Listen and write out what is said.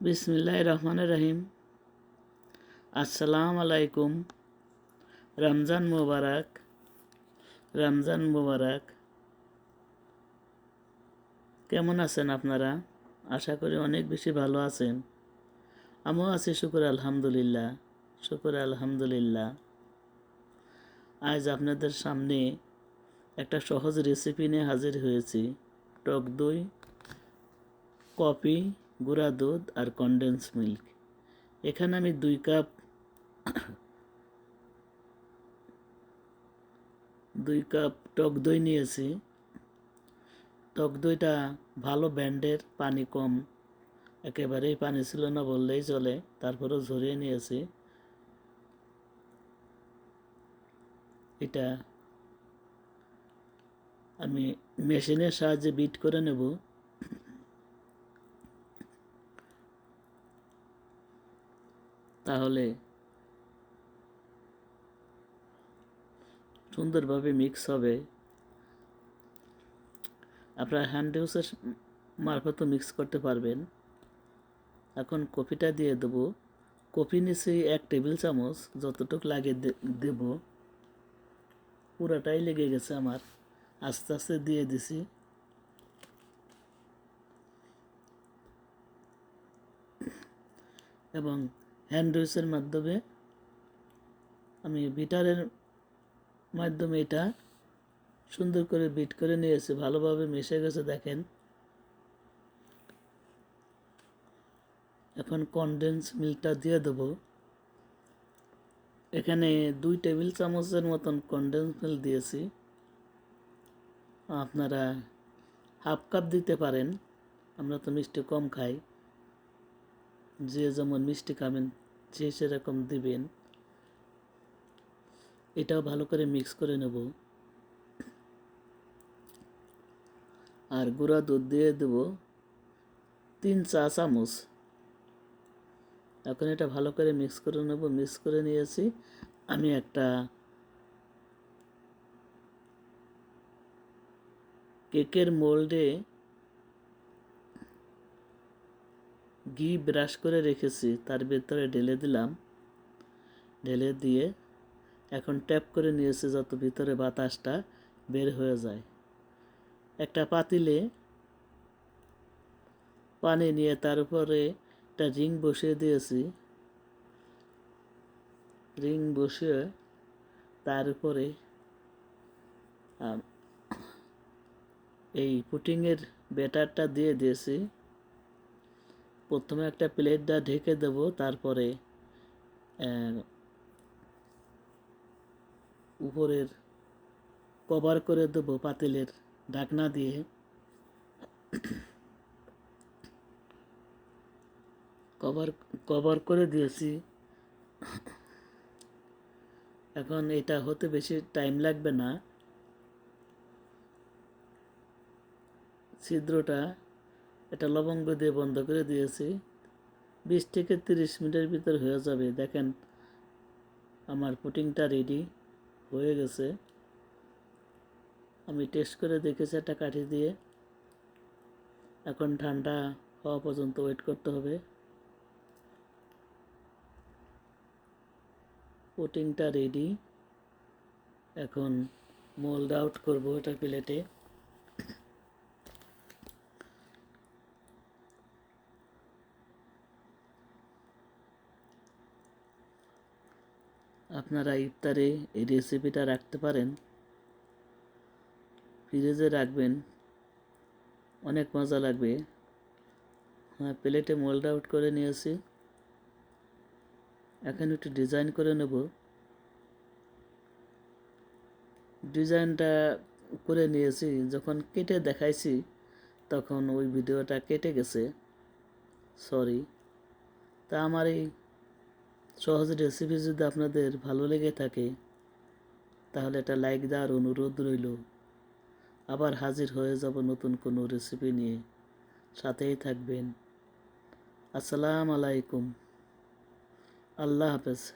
বিসমিল্লাহ রহমান রহিম। আসসালাম আলাইকুম রমজান মুবারক। রমজান মুবারক। কেমন আছেন আপনারা? আশা করি অনেক বেশি ভালো আছেন। আমিও আছি, শুকুর আলহামদুলিল্লাহ। শুকুর আলহামদুলিল্লাহ। আজ আপনাদের সামনে একটা সহজ রেসিপি নিয়ে হাজির হয়েছি। টক দই কফি গুঁড়া দুধ আর কনডেন্স মিল্ক এখানে আমি দুই কাপ দুই কাপ টক দই নিয়েছি। টক দইটা ভালো ব্র্যান্ডের, পানি কম। একেবারেই পানি ছিল না বললেই চলে, তারপরেও ঝরিয়ে নিয়েছি। এটা আমি মেশিনের সাহায্যে বিট করে নেব। তাহলে সুন্দরভাবে মিক্স হবে। আপনার হ্যান্ড ইউসের মারফতও মিক্স করতে পারবেন। এখন কফিটা দিয়ে দেবো। কফি নিচে এক টেবিল চামচ যতটুক লাগে দেব। পুরাটাই লেগে গেছে আমার। আস্তে আস্তে দিয়ে দিছি। এবং হ্যান্ড উইচের মাধ্যমে আমি বিটারের মাধ্যমে এটা সুন্দর করে বিট করে নিয়েছি, ভালোভাবে মিশে গেছে দেখেন। এখন কনডেন্স মিল্কটা দিয়ে দেবো। এখানে দুই টেবিল চামচের মতন কনডেন্স মিল্ক দিয়েছি। আপনারা হাফ কাপ দিতে পারেন, আমরা তো মিষ্টি কম খাই। যে যেমন মিষ্টি খাবেন, যে সেরকম দিবেন, এটাও ভালো করে মিক্স করে নেব। আর গুঁড়া দুধ দিয়ে দেব তিন চা চামচ। এখন এটা ভালো করে মিক্স করে নেব মিক্স করে নিয়েছি। আমি একটা কেকের মোল্ডে ঘি ব্রাশ করে রেখেছি, তার ভিতরে ঢেলে দিলাম। ঢেলে দিয়ে এখন ট্যাপ করে নিয়েছি যত ভিতরে বাতাসটা বের হয়ে যায়। একটা পাতিলে পানি নিয়ে তার উপরে একটা রিং বসিয়ে দিয়েছি। রিং বসিয়ে তার উপরে এই পুটিংয়ের ব্যাটারটা দিয়ে দিয়েছি। প্রথমে একটা প্লেটটা ঢেকে দেব, তারপরে উপরের কভার করে দেবো পাতিলের ঢাকনা দিয়ে। কভার কভার করে দিয়েছি। এখন এটা হতে বেশি টাইম লাগবে না। ছিদ্রটা এটা লবঙ্গ দিয়ে বন্ধ করে দিয়েছি। বিশ থেকে তিরিশ মিনিটের ভিতর হয়ে যাবে। দেখেন, আমার পুটিংটা রেডি হয়ে গেছে। আমি টেস্ট করে দেখেছি একটা কাঠি দিয়ে। এখন ঠান্ডা হওয়া পর্যন্ত ওয়েট করতে হবে। পুটিংটা রেডি এখন মোল্ড আউট করব এটা প্লেটে আপনারা ইফতারে এই রেসিপিটা রাখতে পারেন। ফ্রিজে রাখবেন। অনেক মজা লাগবে। হ্যাঁ প্লেটে মোল্ড আউট করে নিয়েছি। এখন একটু ডিজাইন করে নেব। ডিজাইনটা করে নিয়েছি। যখন কেটে দেখাইছি, তখন ওই ভিডিওটা কেটে গেছে। সরি তা আমার এই সহজ রেসিপি যদি আপনাদের ভালো লেগে থাকে, তাহলে একটা লাইক দেওয়ার অনুরোধ রইল। আবার হাজির হয়ে যাব নতুন কোনো রেসিপি নিয়ে। সাথেই থাকবেন। আসসালাম আলাইকুম। আল্লাহ হাফেজ।